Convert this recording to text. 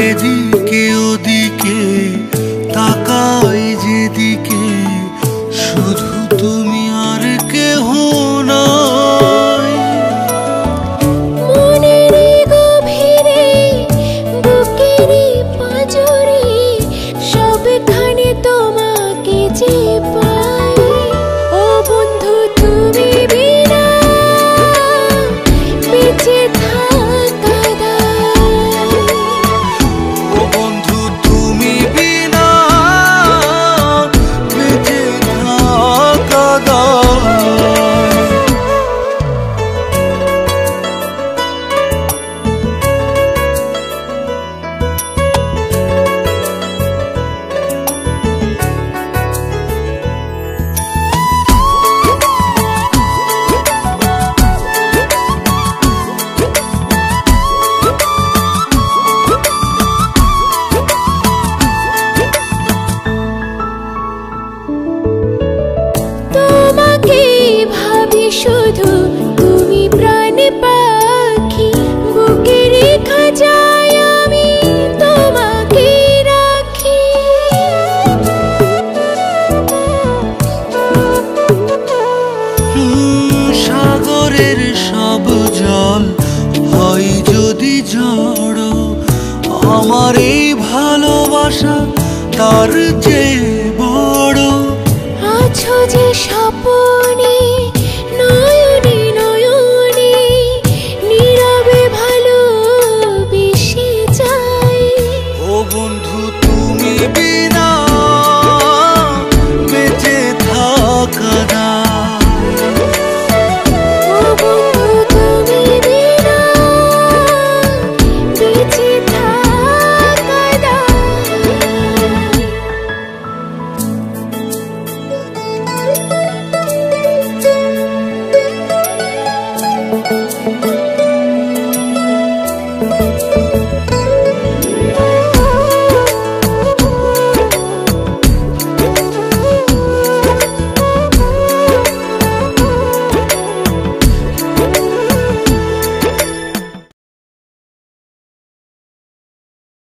এদিকে ওদিকে তাকাই যেদিকে, শুধু তুমি আর কেহ পাঁজরে সবখানে তোমাকে যে পাই। ও বন্ধু, তুমি বিনা, বেঁচে থাকা। তোমাকে ভাবি শুধু? তুমি প্রাণ পাখি বুকের খাঁচায় আমি তোমাকে রাখি। সাগরের সব জল হয় যদি জড়, আমার এই ভালোবাসা তার যে un